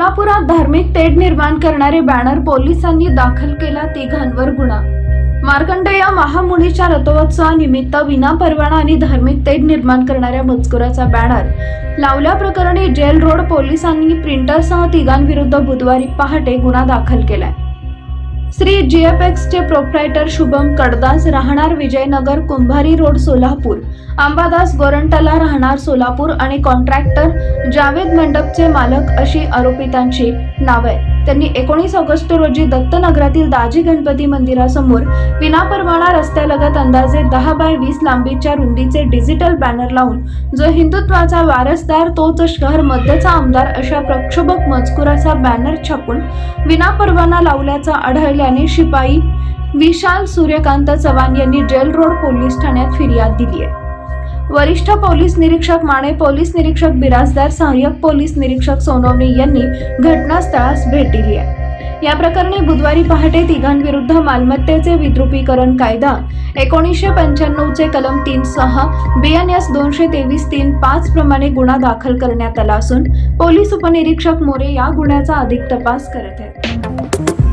शहरात धार्मिक तेढ निर्माण करणारे बॅनर पोलिसांनी दाखल केला तिघांवर गुन्हा. मार्कंडेय महामुनीच्या रथोत्सवानिमित्त विना परवाना आणि धार्मिक तेढ निर्माण करणाऱ्या मजकुराचा बॅनर लावल्याप्रकरणी जेल रोड पोलिसांनी प्रिंटरसह तिघांविरुद्ध बुधवारी पहाटे गुन्हा दाखल केलाय. श्री जीएफएक्सचे प्रोप्रायटर शुभम कडदास राहणार विजयनगर कुंभारी रोड सोलापूर. अंबादास गोरंटला राहणार सोलापूर आणि कॉन्ट्रॅक्टर जावेद मंडपचे मालक अशी आरोपितांची नाव. आहे त्यांनी एकोणीस ऑगस्ट रोजी दत्तनगरातील दाजी गणपती मंदिरासमोर विनापरवाना रस्त्यालगत अंदाजे दहा बाय वीस लांबीच्या रुंदीचे डिजिटल बॅनर लावून जो हिंदुत्वाचा वारसदार तोच शहर मध्यचा आमदार अशा प्रक्षोभक मजकुराचा बॅनर छापून विनापरवाना लावल्याचा आढळल्याने शिपाई विशाल सूर्यकांत चव्हाण यांनी जेल रोड पोलीस ठाण्यात फिर्याद दिली आहे वरिष्ठ पोलीस निरीक्षक माने पोलीस निरीक्षक बिराजदार सहाय्यक पोलीस निरीक्षक सोनवणे यांनी घटनास्थळास भेट दिली आहे. या प्रकरणी बुधवारी पहाटे तिघांविरुद्ध मालमत्तेचे विद्रुपीकरण कायदा एकोणीसशे पंच्याण्णवचे कलम तीन सहा बी एन एस दोनशे तेवीस तीन पाच प्रमाणे गुन्हा दाखल करण्यात आला असून पोलीस उपनिरीक्षक मोरे या गुन्ह्याचा अधिक तपास करत आहेत.